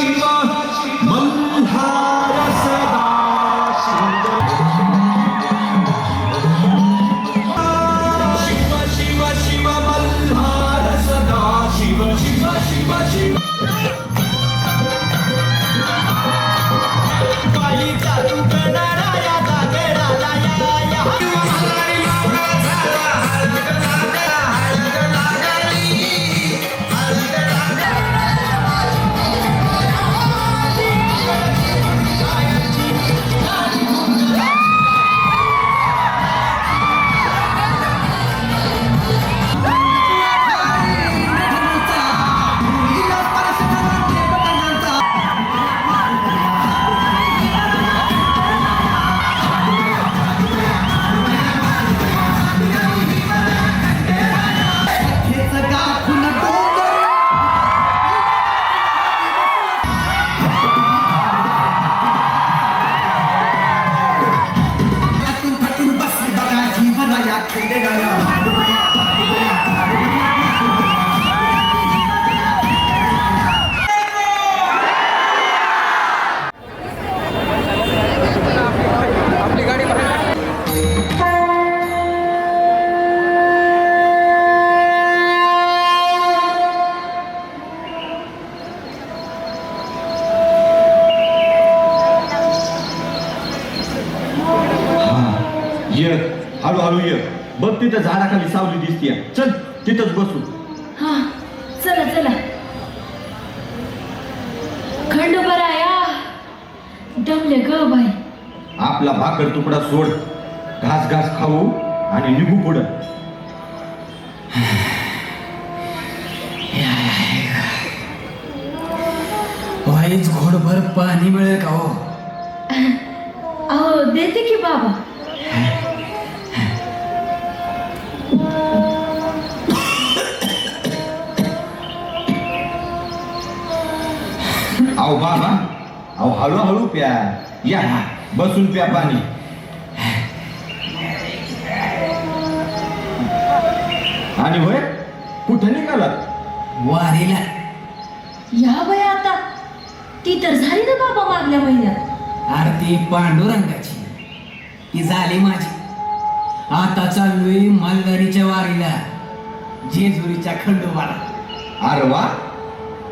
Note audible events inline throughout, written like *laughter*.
الله ये हळूहळू ये बघ तिथं झाडाखाली सावली दिसतीये. चल तिथंच बसू. हा चला चला. खंडोबराया दमले ग बाई. आपला भाकर तुकडा सोड. घास घास खाऊ आणि निघू पुढं. वाईच घोडभर पाणी मिळेल का हो? अहो देते की बाबा. अहो बाबा अहो हळूहळू प्या. या बसून प्या पाणी. आणि होय कुठं निघालात? वारीला. या बाई आता. ती तर झाली ना बाबा मागल्या महिन्यात. आरती पांडुरंगाची. ती झाली माझी. आता चाललोय मालदारीच्या वारीला जेजुरीच्या खंडोबाला. अरे वा.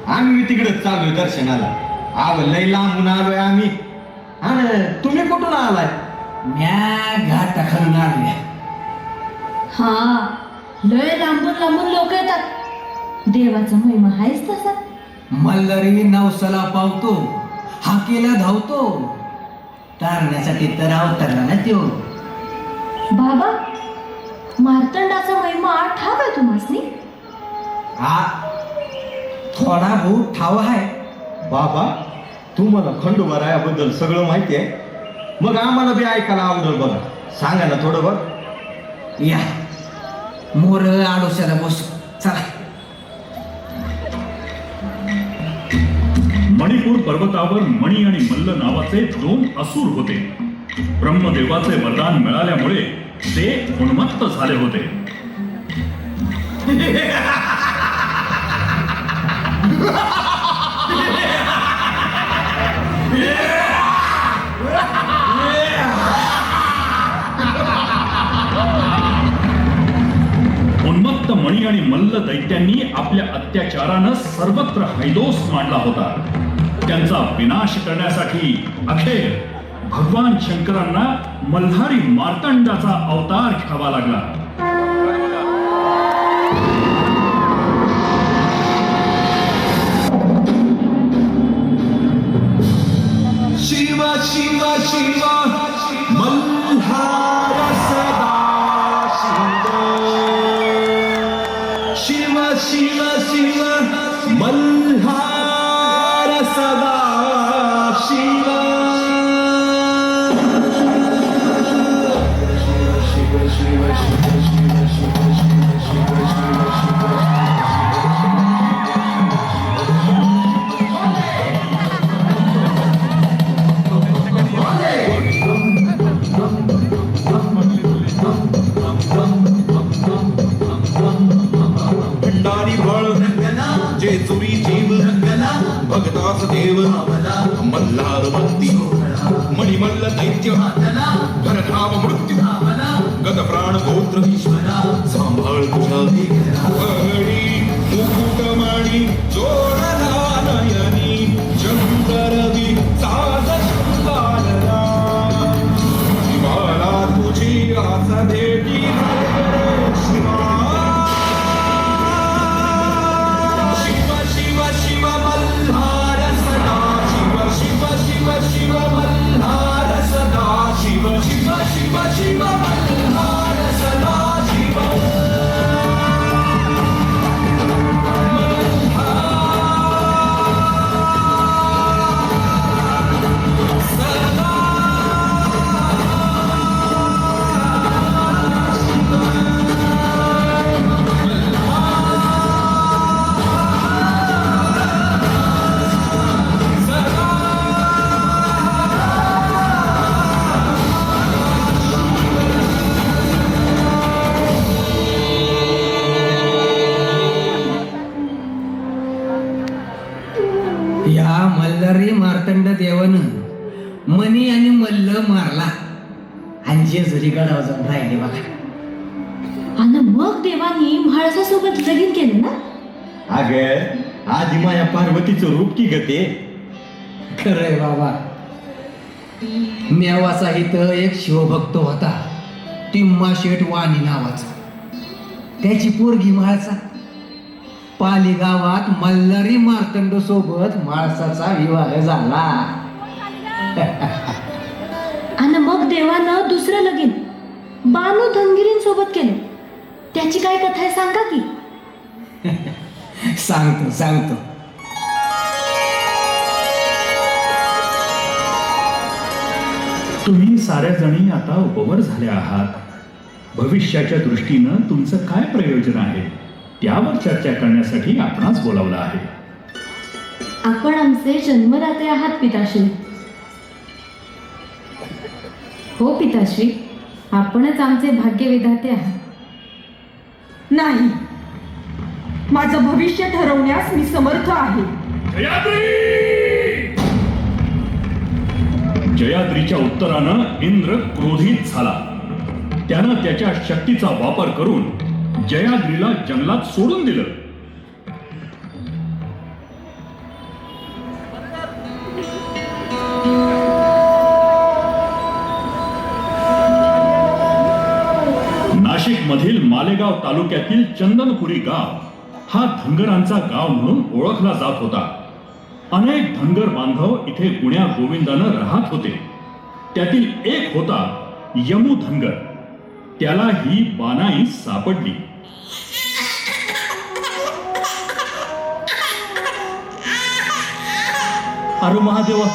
आम्ही तिकडे चाललोय दर्शनाला. आव लय लांबून आलोय आम्ही. आणि तुम्ही कुठून आलाय? म्या घाटा खालून आलोय. हा लय लांबून लांबून लोक येतात. देवाचा महिमा आहेच तसा. मल्हारी नवसाला पावतो हाकेला धावतो. तारण्यासाठी तर अवतरला ना त्यो. बाबा मार्तंडाचा महिमा ठाव आहे तुम्हाला हा थोडा बहुत ठाव आहे. बाबा तुम्हाला खंडोबारायाबद्दल सगळं माहिती आहे. मग आम्हाला बी ऐकायला आवडेल बघा. सांगा ना थोडं बघ. या. मोर आडोशाला बसू. चला. मणिपूर पर्वतावर मणी आणि मल्ल नावाचे दोन असुर होते. ब्रह्मदेवाचे वरदान मिळाल्यामुळे ते उन्मत्त झाले होते. *laughs* उन्मत्त मणी आणि मल्ल दैत्यांनी आपल्या अत्याचारानं सर्वत्र हैदोस मांडला होता. त्यांचा विनाश करण्यासाठी अखेर भगवान शंकरांना मल्हारी मार्तंडाचा अवतार घ्यावा लागला. Shiva Shiva Manha आधी माया पार्वतीचं रूप की गते खरंय बाबा. मेवाचा इथं एक शिवभक्त होता. टिम्मा शेठ वाणी नावाचा. त्याची पोरगी माळसा पाली गावात मल्हारी मार्तंड सोबत माळसाचा विवाह झाला. आणि मग देवानं दुसरं लगीन बानू धनगिरींसोबत केलं. त्याची काय कथा आहे सांगा की? *laughs* सांगतो सांगतो तुम्ही साऱ्या जणी आता उपवर झाल्या आहात. भविष्याच्या दृष्टीनं तुमचं काय प्रयोजन आहे? त्यावर चर्चा करण्यासाठी आपणास बोलावलं आहे. आपण आमचे जन्मदाते आहात पिताश्री. हो पिताश्री. आपणच आमचे भाग्यविधाते आहात. नाही. माझं भविष्य ठरवण्यास मी समर्थ आहे. जयाद्री! जयाद्रीच्या उत्तरानं इंद्र क्रोधित झाला. त्यानं त्याच्या शक्तीचा वापर करून जयाद्रीला जंगलात सोडून दिलं. नाशिक मधील मालेगाव तालुक्यातील चंदनपुरी गाव हा धनगरांचा गाव म्हणून ओळखला जात होता. अनेक धनगर बांधव इथे गुण्या गोविंदानं राहत होते. त्यातील एक होता यमू धनगर. त्याला ही बानाई सापडली. अरे महादेवा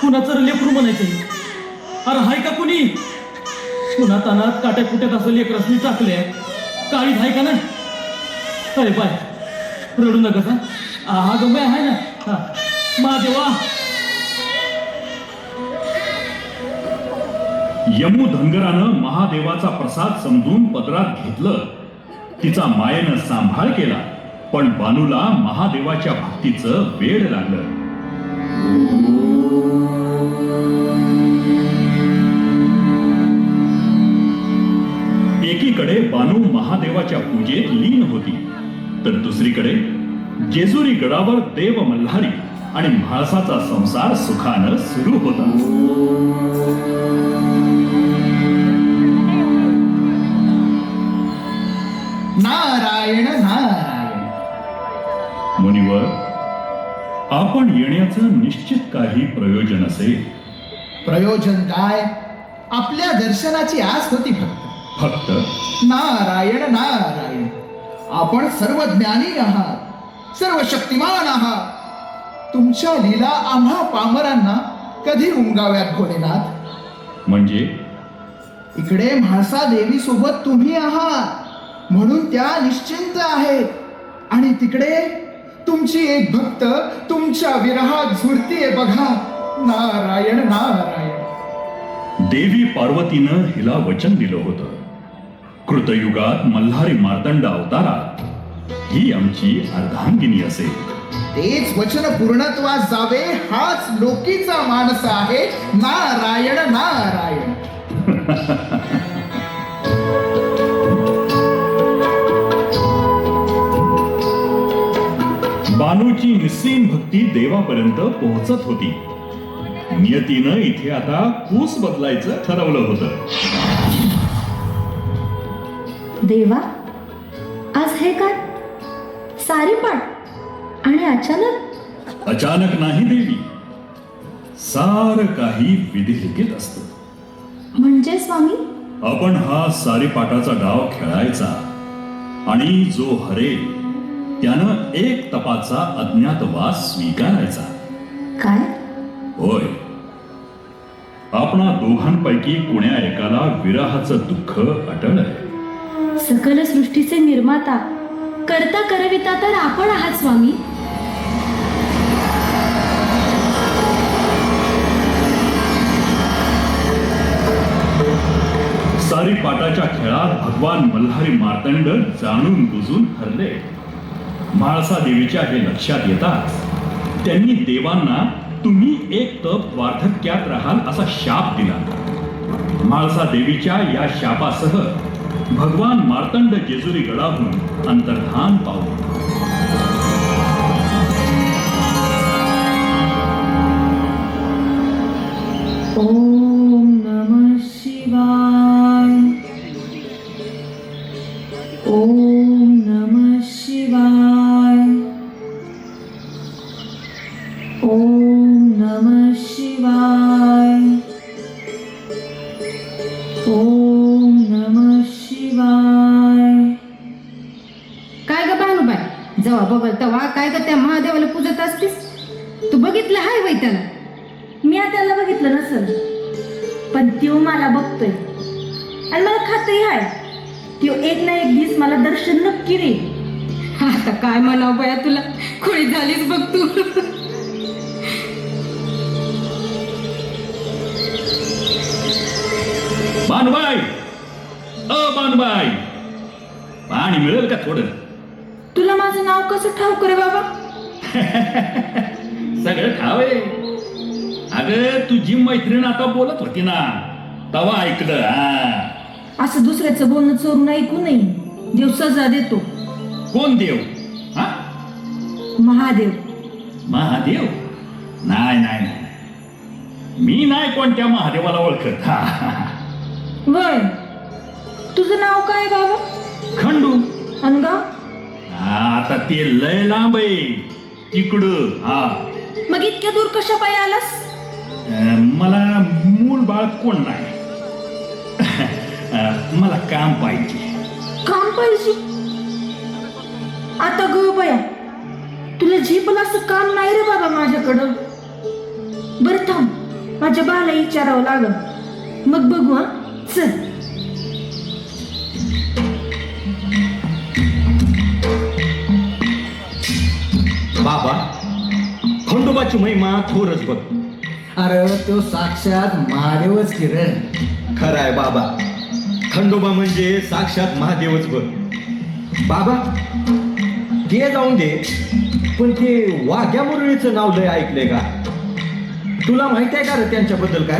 कुणाचं लेकरू म्हणायचं अरे हाय का कुणी? कुणा तानात काट्या कुट्यात असं लेकरसनी टाकले काळी हाय का नाही अरे बाय रडू नका हा. हा गंभीर आहे ना. हा. महादेवा यमू धनगरानं महादेवाचा प्रसाद समजून पदरात घेतलं. तिचा मायेनं सांभाळ केला पण बानूला महादेवाच्या भक्तीचं वेड लागलं. एकीकडे बानू महादेवाच्या पूजेत लीन होती. तर दुसरीकडे जेजुरी गडावर देव मल्हारी आणि म्हाळसाचा संसार सुखानं सुरू होता. नारायण नारायण. मुनिवर आपण येण्याचं निश्चित काही प्रयोजन असेल. प्रयोजन काय? आपल्या दर्शनाची आस होती फक्त. फक्त? नारायण नारायण. आपण सर्व ज्ञानी आहात सर्व शक्तिमान आहात. तुमच्या लीला आम्हा पामरांना कधी उमगाव्यात भोलेनाथ? म्हणजे? इकडे म्हाळसा देवी सोबत तुम्ही आहात म्हणून त्या निश्चिंत आहेत. आणि तिकडे तुमची एक भक्त तुमच्या विरहात झुरतीये बघा. नारायण नारायण. देवी पार्वतीनं हिला वचन दिलं होतं. कृतयुगात मल्हारी मार्तंड अवतारात. ही आमची अर्धांगिनी असेल तेच वचन पूर्णत्वास जावे हाच लोकीचा मानस आहे नारायण नारायण. *laughs* बानूची निस्सीम भक्ती देवापर्यंत पोहोचत होती. नियतीनं इथे आता कूस बदलायचं ठरवलं होतं. देवा आज हे काय? सारी पाठ आणि अचानक? अचानक नाही देवी. सार काही विधिलिखित असत. म्हणजे स्वामी? आपण हा सारीपाटाचा डाव खेळायचा. आणि जो हरेल त्यानं एक तपाचा अज्ञातवास स्वीकारायचा. काय? होय. आपणा दोघांपैकी कुण्या एकाला विरहाचं दुःख अटळ आहे सकल सृष्टीचे निर्माता. करता करविता तर आपण आहात स्वामी. सारी पाटाच्या खेळात भगवान मल्हारी मार्तंड जाणून बुजून हरले. म्हाळसा देवीच्या हे लक्षात येताच त्यांनी देवांना तुम्ही एक तप वार्धक्यात राहाल असा शाप दिला. म्हाळसा देवीच्या या शापासह भगवान मार्तंड जेजुरी गडाहून अंतर्धान पावले ओम झालीच बघ तू. बानबाई अ बानबाई पाणी मिळेल का थोडं? तुला माझं नाव कसं ठाऊक रे बाबा? *laughs* सगळं ठावे अगं तुझी मैत्रीण आता बोलत होती ना. तवा ऐकलं हा. असं दुसऱ्याचं बोलणं चोरून ऐकू नये. देव सजा देतो. कोण देव? महादेव. महादेव? नाही नाही नाही. मी नाही कोणत्या महादेवाला ओळखत. हा वय तुझं नाव काय बाबा? खंडू. अनगाव हा, आता ते लय लांब आहे. तिकडं हा. मग इतक्या दूर कशा पायी आलास? अं, मला मूल बाळ कोण नाही. अं, मला काम पाहिजे. काम पाहिजे? आता ग बया तुला झेपलं असं काम नाही रे बाबा माझ्याकडं. बरं थांब माझ्या बाला विचारावं लागल. मग बघू हा? चल. बाबा खंडोबाची महिमा थोरच बघ. अरे तो साक्षात महादेवच किरण खरं आहे बाबा. खंडोबा म्हणजे साक्षात महादेवच बघ. बाबा ते जाऊन दे. पण ते वाघ्या मुरळीचं नाव लय ऐकलंय का? तुला माहीत आहे का रे त्यांच्याबद्दल काय?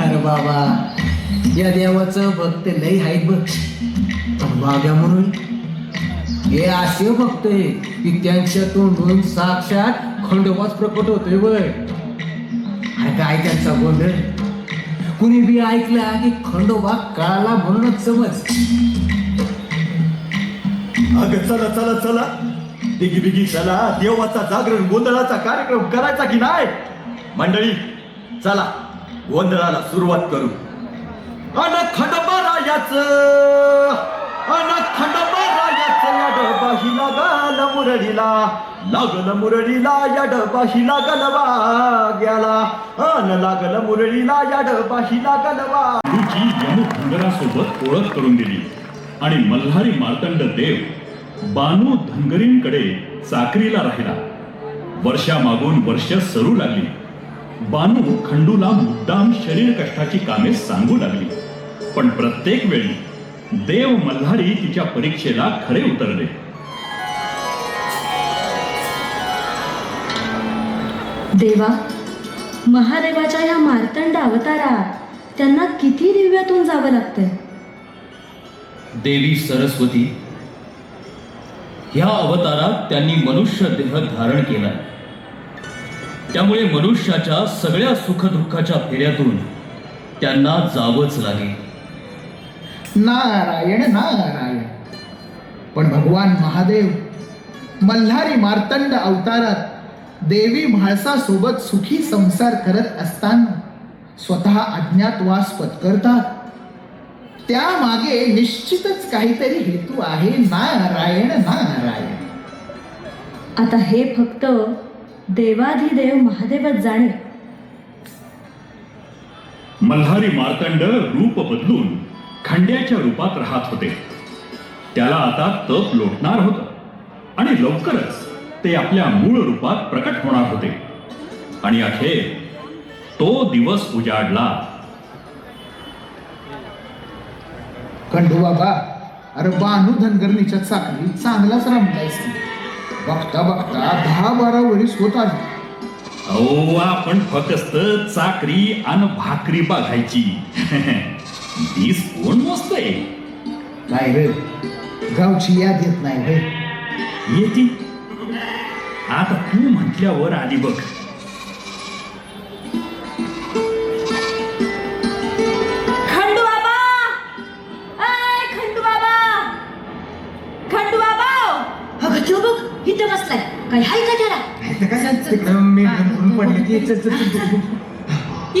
अरे बाबा या देवाचं भक्त लई आहेत बघ. पण बाग्या म्हणून हे असे भक्त आहे की त्यांच्या तोंडून साक्षात खंडोबाच प्रकट होतोय वय अरे काय त्यांचा गोंधळ? कुणी बी ऐकला की खंडोबा कळाला म्हणूनच समज. अगं चला चला चला. डिगी बिगी चला देवाचा जागरण गोंधळाचा कार्यक्रम करायचा की नाही? मंडळी चला गोंधळाला सुरुवात करू. अन खंडबा रायाच अन खंडोबा रायाच या डबाही लागल मुरडीला लागल मुरडीला या डबाही लागल वाग्याला अन लागल मुरडीला या डबाही लागल वा गुरुची यमधंगरासोबत ओळख करून दिली. आणि मल्हारी मार्तंड देव बानू धनगरींकडे चाकरीला राहिला. वर्षामागून वर्ष सरू लागली. बानू खंडूला मुद्दाम शरीर कष्टाची कामे सांगू लागली. पण प्रत्येक वेळी देव मल्हारी तिच्या परीक्षेला खरे उतरले. देवा महादेवाच्या या मार्तंड अवतारात त्यांना किती दिव्यातून जावं लागतंय? देवी सरस्वती ह्या अवतारात त्यांनी मनुष्य देह धारण केला त्यामुळे मनुष्याच्या सगळ्या सुखदुःखाच्या फेऱ्यातून त्यांना जावंच लागेल. नारायण नारायण. पण भगवान महादेव मल्हारी मार्तंड अवतारात देवी म्हाळसासोबत सुखी संसार करत असताना स्वतः अज्ञातवास पत्करतात. त्यामागे निश्चितच काहीतरी हेतू आहे नारायण नारायण. आता हे फक्त देवाधिदेव महादेवच जाणे. मल्हारी मार्तंड रूप बदलून खंड्याच्या रूपात राहत होते. त्याला आता तप लोटणार होतं आणि लवकरच ते आपल्या मूळ रूपात प्रकट होणार होते. आणि अखेर तो दिवस उजाडला. खंडू बाबा अरे बानू धनगरणीच्या चाकरी चांगलाच रमलायस की. बघता बघता दहा बारा वरीस होत आली. अहो आपण फक्त चाकरी आणि भाकरी बघायची. *laughs* दिस कोण मोजतंय? काय रे गावची याद येत नाही रे. येते. आता तू म्हटल्यावर आली बघ.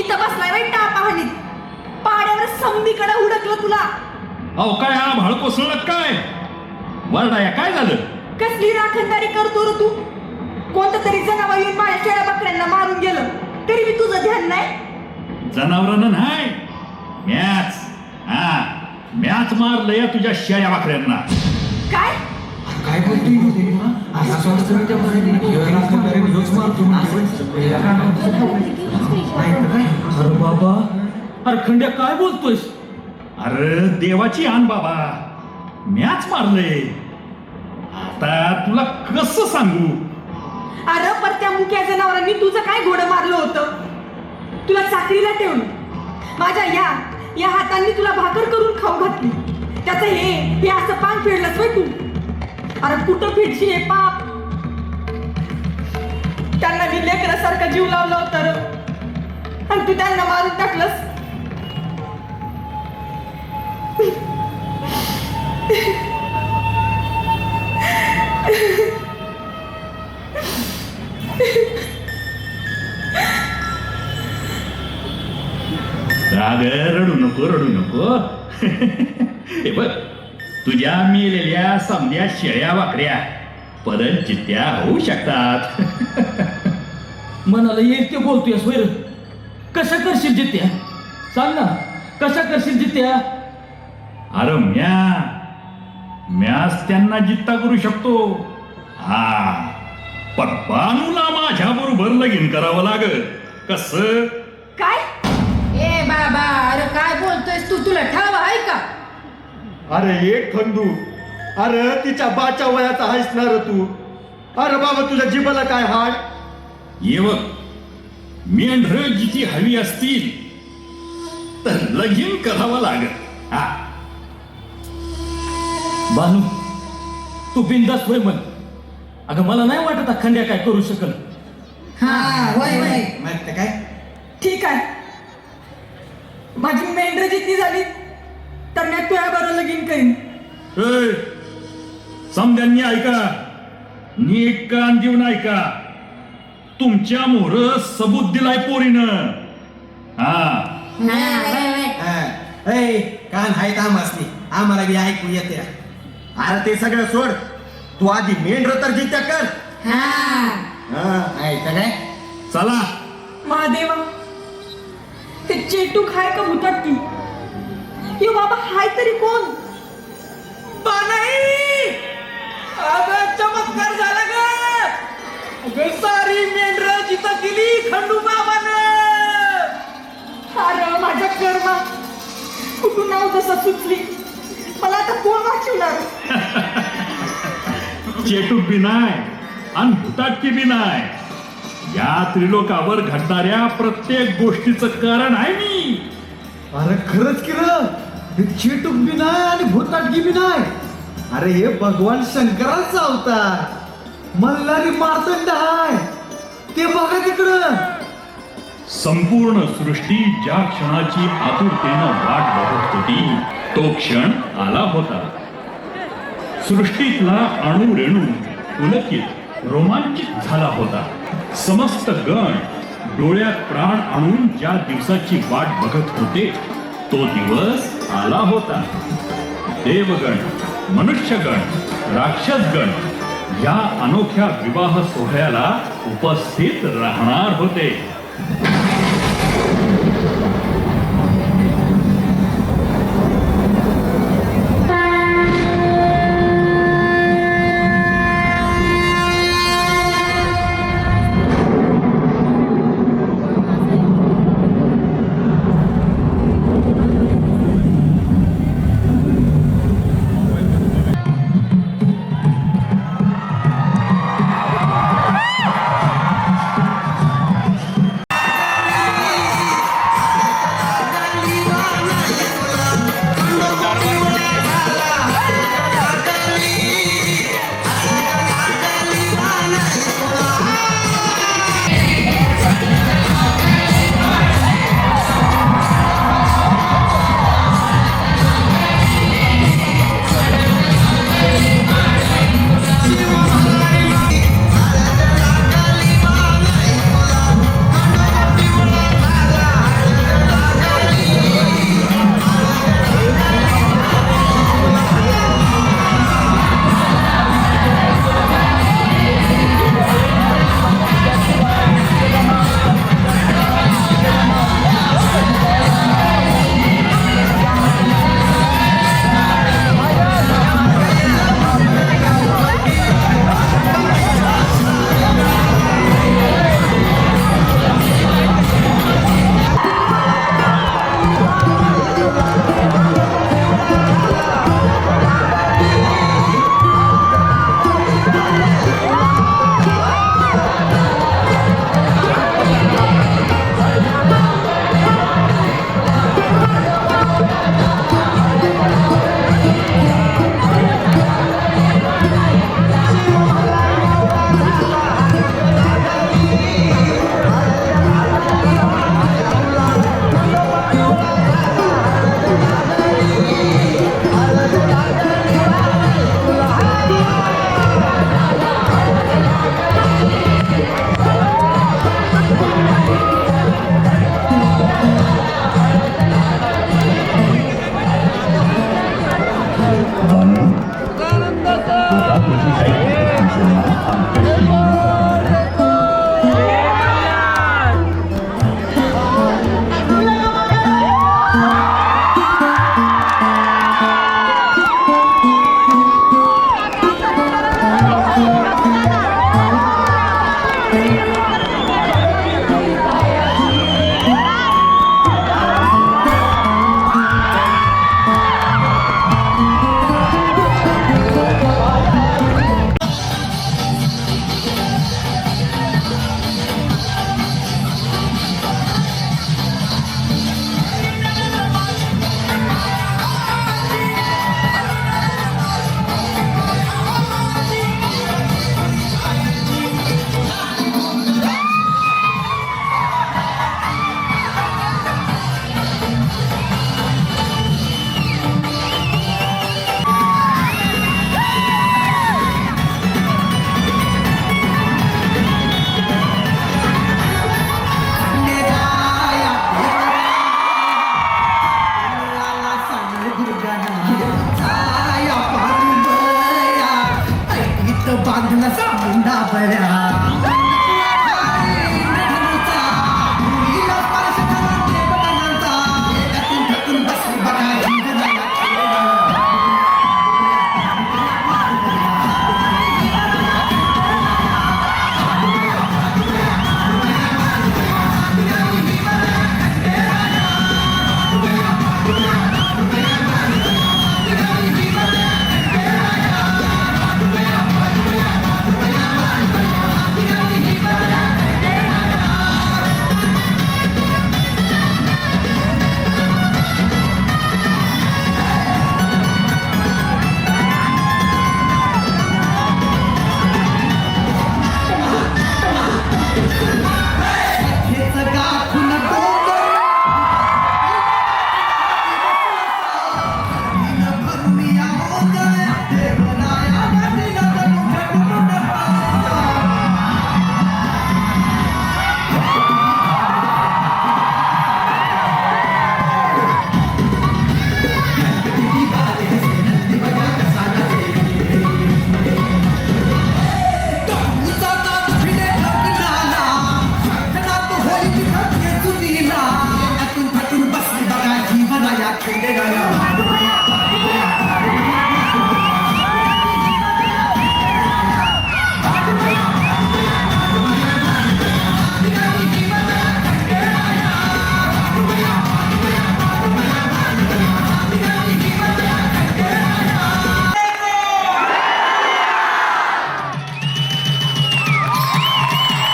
इथं बसलाय बाई टापा हानीत पाड्यावर समधीकडे हुडकलं तुला. अहो काय हा भाळ कोसळलं काय? वरडाया काय झालं? कसली राखणदारी करतो रे तू? कोणतं तरी जनावर येऊन माझ्या शेळ्या बकऱ्यांना मारून गेलं. तरी मी तुझं ध्यान नाही? जनावरांना नाही. मॅच हा. मॅच मारलं या तुझ्या शेळ्या वाकऱ्यांना काय काय? अरे बाबा अरे खंड्या काय बोलतोयस अरे देवाची आण बाबा. मॅच मारले. आता तुला कसं सांगू? अरे पर त्या मुक्या जनावरांनी तुझं काय घोडं मारलं होतं? तुला चाकरीला ठेवलं. माझ्या या या हातांनी तुला भाकर करून खाऊ घातली. त्याचं हे हे असं पान फेडलंच होय तू. अरे कुठं फिरशी हे पाप? त्यांना मी लेकरासारखा जीव लावला होता. आणि तू त्यांना मारून टाकलंस. राग रडू नको रडू नको. हे बघ तुझ्या मेलेल्या समध्या शेळ्या वाकड्या परत चित्त्या होऊ शकतात. मनाला येईल ते बोलतोयस वैर कशा करशील जित्या? सांग ना. कशा करशील जित्या? अरे म्या म्याच त्यांना जित्ता करू शकतो. हा. पण बानूला माझ्या बरोबर लगीन करावं लागल. कस? काय? ए बाबा अरे काय बोलतोयस तू? तुला ठाव आहे का? अरे एक खंडू. अरे तिच्या बाच्या वयाचा आहेस ना रे तू. अरे बाबा तुझ्या जीवाला काय हाड ये बघ मेंढर जिथे हवी असतील तर लगीन करावं लागल. हा. बानू तू बिंदास होय म्हण. अगं मला नाही वाटत हा खंड्या काय करू शकल. हा वय वय काय? ठीक आहे. माझी मेंढर जितकी झाली तर मी तुझ्या बरोबर लगीन करीन. ए, समद्यांनी ऐका. नीट कान देऊन ऐका. तुमच्या मोर सबूत दिलाय पोरीनं. हा. हा. ऐ कान हाय आमासनी. आम्हाला बी ऐकू येते. अरे ते सगळं सोड. तू आधी मेंढर तर जित्या कर. हा. हा ऐकतं काय? चला. महादेवा ते चेटूक हाय का हुतात की? यो बाबा हाय तरी कोण? गेली खंडू बाबानं! अरे माझ्या कर्मा कुठून नाव जसं सुचली? मला आता कोण वाचवणार? *laughs* चेटूक बी नाय आणि भुताटकी बी नाय. या त्रिलोकावर घडणाऱ्या प्रत्येक गोष्टीचं कारण आहे मी. अरे खरंच की र हे चेटूक बी नाही आणि भूताटकी बी नाही अरे हे भगवान शंकराचा अवतार. मल्हारी मार्तंड हाय. ते बघा तिकडं. संपूर्ण सृष्टी ज्या क्षणाची आतुरतेनं वाट बघत होती तो क्षण आला होता. सृष्टीतला अणु रेणू पुलकित रोमांचित झाला होता. समस्त गण डोळ्यात प्राण आणून ज्या दिवसाची वाट बघत होते तो दिवस आला होता. देवगण मनुष्यगण राक्षसगण या अनोख्या विवाह सोहळ्याला उपस्थित राहणार होते.